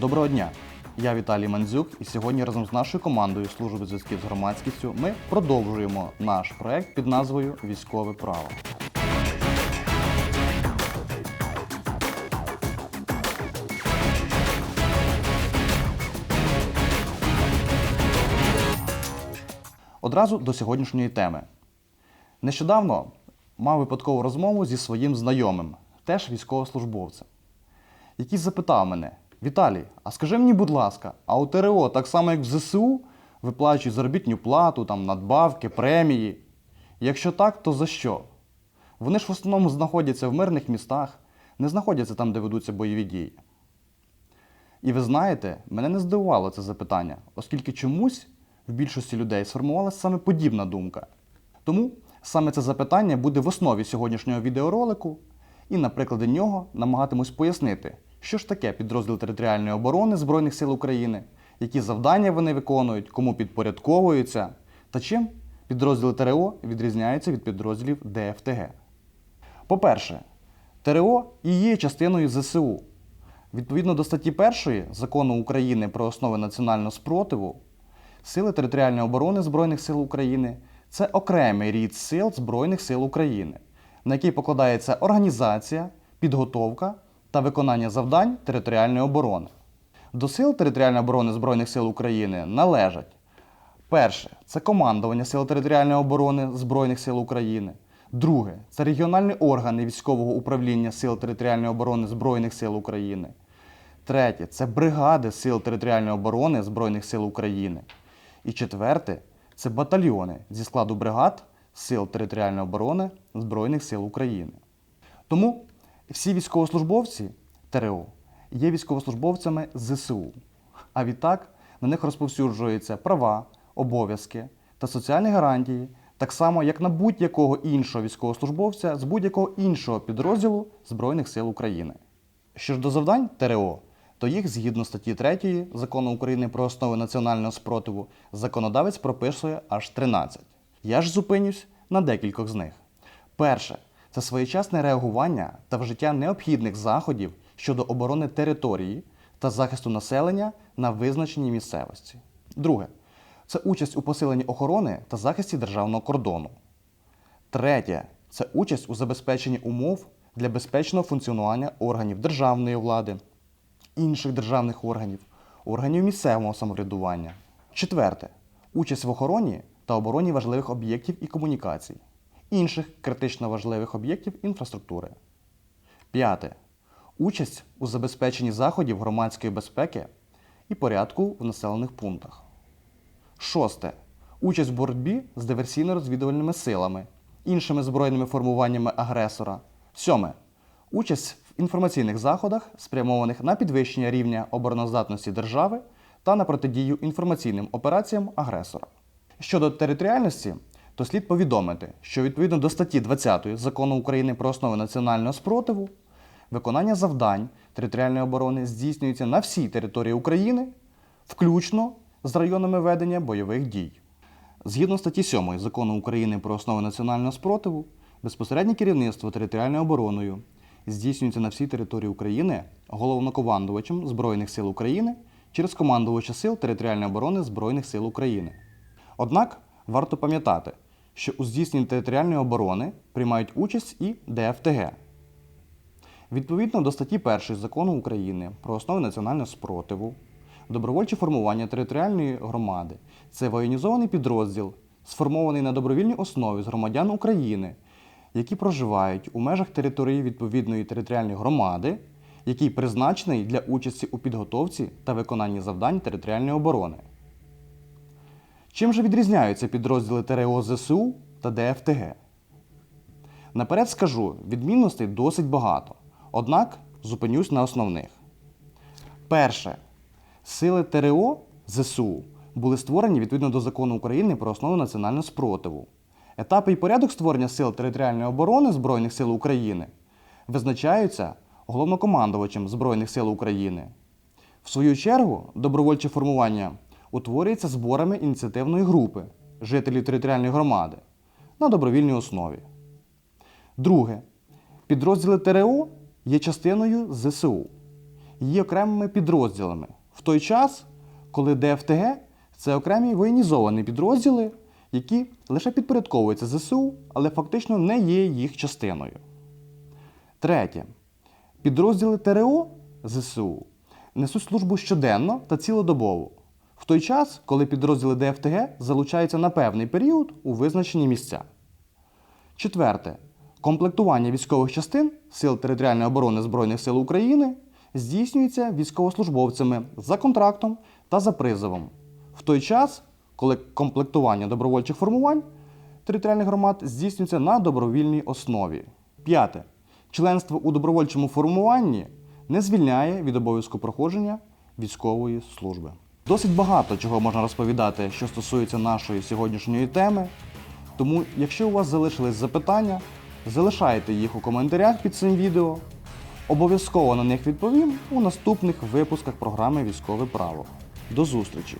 Доброго дня! Я Віталій Мандзюк, і сьогодні разом з нашою командою служби зв'язків з громадськістю ми продовжуємо наш проект під назвою Військове право. Одразу до сьогоднішньої теми. Нещодавно мав випадкову розмову зі своїм знайомим, теж військовослужбовцем, який запитав мене: Віталій, а скажи мені, будь ласка, а у ТРО, так само як в ЗСУ, виплачують заробітну плату, там, надбавки, премії? Якщо так, то за що? Вони ж в основному знаходяться в мирних містах, не знаходяться там, де ведуться бойові дії. І ви знаєте, мене не здивувало це запитання, оскільки чомусь в більшості людей сформувалася саме подібна думка. Тому саме це запитання буде в основі сьогоднішнього відеоролику, і на прикладі нього намагатимусь пояснити, що ж таке підрозділ територіальної оборони Збройних сил України, які завдання вони виконують, кому підпорядковуються, та чим підрозділи ТРО відрізняються від підрозділів ДФТГ. По-перше, ТРО і є частиною ЗСУ. Відповідно до статті 1 закону України про основи національного спротиву, Сили територіальної оборони Збройних сил України це окремий рід сил Збройних сил України, на який покладається організація, підготовка та виконання завдань територіальної оборони. До сил територіальної оборони Збройних сил України належать перше це командування Сил територіальної оборони Збройних сил України. Друге це регіональні органи військового управління Сил територіальної оборони Збройних сил України. Третє це бригади Сил територіальної оборони Збройних сил України. І четверте це батальйони зі складу бригад Сил територіальної оборони Збройних сил України. Тому всі військовослужбовці ТРО є військовослужбовцями ЗСУ. А відтак на них розповсюджуються права, обов'язки та соціальні гарантії, так само, як на будь-якого іншого військовослужбовця з будь-якого іншого підрозділу Збройних сил України. Що ж до завдань ТРО, то їх згідно статті 3 закону України про основи національного спротиву законодавець прописує аж 13. Я ж зупинюсь на декількох з них. Перше це своєчасне реагування та вжиття необхідних заходів щодо оборони території та захисту населення на визначеній місцевості. Друге це участь у посиленні охорони та захисті державного кордону. Третє це участь у забезпеченні умов для безпечного функціонування органів державної влади, інших державних органів, органів місцевого самоврядування. Четверте участь в охороні та обороні важливих об'єктів і комунікацій, інших критично важливих об'єктів інфраструктури. П'яте участь у забезпеченні заходів громадської безпеки і порядку в населених пунктах. Шосте. Участь в боротьбі з диверсійно-розвідувальними силами, іншими збройними формуваннями агресора. Сьоме. Участь в інформаційних заходах, спрямованих на підвищення рівня обороноздатності держави та на протидію інформаційним операціям агресора. Щодо територіальності, то слід повідомити, що відповідно до статті 20 закону України про основи національного спротиву, виконання завдань територіальної оборони здійснюється на всій території України, включно з районами ведення бойових дій. Згідно статті 7 закону України про основи національного спротиву, безпосереднє керівництво територіальною обороною здійснюється на всій території України головнокомандувачем Збройних сил України через командувача сил територіальної оборони Збройних сил України. Однак варто пам'ятати, що у здійсненні територіальної оборони приймають участь і ДФТГ. Відповідно до статті 1 закону України про основи національного спротиву, добровольче формування територіальної громади це воєнізований підрозділ, сформований на добровільній основі з громадян України, які проживають у межах території відповідної територіальної громади, який призначений для участі у підготовці та виконанні завдань територіальної оборони. Чим же відрізняються підрозділи ТРО ЗСУ та ДФТГ? Наперед скажу, відмінностей досить багато. Однак зупинюсь на основних. Перше. Сили ТРО ЗСУ були створені відповідно до закону України про основу національного спротиву. Етапи і порядок створення сил територіальної оборони Збройних сил України визначаються головнокомандувачем Збройних сил України. В свою чергу, добровольче формування утворюється зборами ініціативної групи жителів територіальної громади на добровільній основі. Друге. Підрозділи ТРО є частиною ЗСУ. є окремими підрозділами в той час, коли ДФТГ це окремі воєнізовані підрозділи, які лише підпорядковуються ЗСУ, але фактично не є їх частиною. Третє. Підрозділи ТРО ЗСУ несуть службу щоденно та цілодобово, той час, коли підрозділи ДФТГ залучаються на певний період у визначені місця. Четверте. Комплектування військових частин Сил територіальної оборони Збройних сил України здійснюється військовослужбовцями за контрактом та за призовом, в той час, коли комплектування добровольчих формувань територіальних громад здійснюється на добровільній основі. П'яте. Членство у добровольчому формуванні не звільняє від обов'язку проходження військової служби. Досить багато чого можна розповідати, що стосується нашої сьогоднішньої теми. Тому, якщо у вас залишились запитання, залишайте їх у коментарях під цим відео. Обов'язково на них відповім у наступних випусках програми Військове право. До зустрічі!